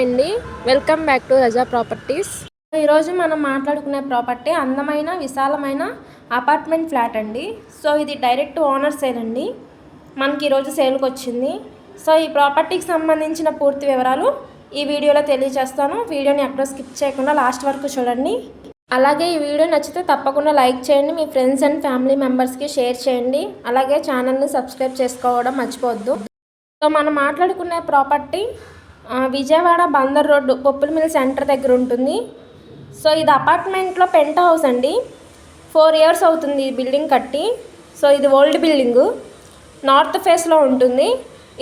Hi అండి welcome back to Raza properties ఈరోజు మనం మాట్లాడుకునే ప్రాపర్టీ అందమైన విశాలమైన అపార్ట్మెంట్ ఫ్లాట్ అండి. సో ఇది డైరెక్ట్ ఓనర్ సేల్ అండి. మనకి ఈరోజు సేల్కి వచ్చింది. సో ఈ ప్రాపర్టీకి సంబంధించిన పూర్తి వివరాలు ఈ వీడియోలో తెలియజేస్తాను. వీడియోని ఎక్కడో స్కిప్ చేయకుండా లాస్ట్ వరకు చూడండి. అలాగే ఈ వీడియో నచ్చితే తప్పకుండా లైక్ చేయండి. మీ ఫ్రెండ్స్ అండ్ ఫ్యామిలీ మెంబర్స్కి షేర్ చేయండి. అలాగే ఛానల్ని సబ్స్క్రైబ్ చేసుకోవడం మర్చిపోవద్దు. సో మనం మాట్లాడుకునే property Vijayawada Bandar road Poppula mill centre దగ్గర ఉంటుంది. సో ఇది అపార్ట్మెంట్లో పెంట్ హౌస్ అండి. ఫోర్ ఇయర్స్ అవుతుంది ఈ బిల్డింగ్ కట్టి. సో ఇది ఓల్డ్ బిల్డింగు. నార్త్ ఫేస్లో ఉంటుంది.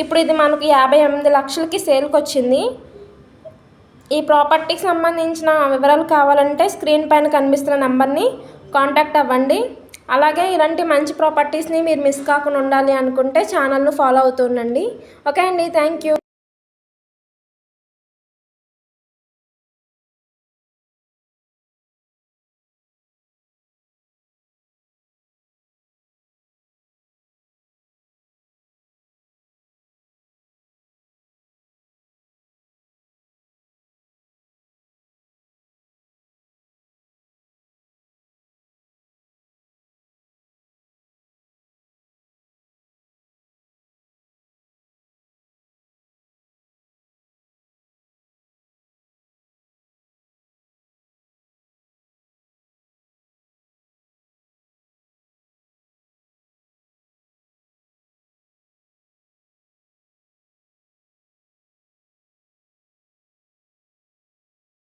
ఇప్పుడు ఇది మనకు యాభై ఎనిమిది లక్షలకి సేల్కి వచ్చింది. ఈ ప్రాపర్టీకి సంబంధించిన వివరాలు కావాలంటే స్క్రీన్ పైన కనిపిస్తున్న నెంబర్ని కాంటాక్ట్ అవ్వండి. అలాగే ఇలాంటి మంచి ప్రాపర్టీస్ని మీరు మిస్ కాకుండా ఉండాలి అనుకుంటే ఛానల్ను ఫాలో అవుతుండండి ఓకే అండి. Thank you.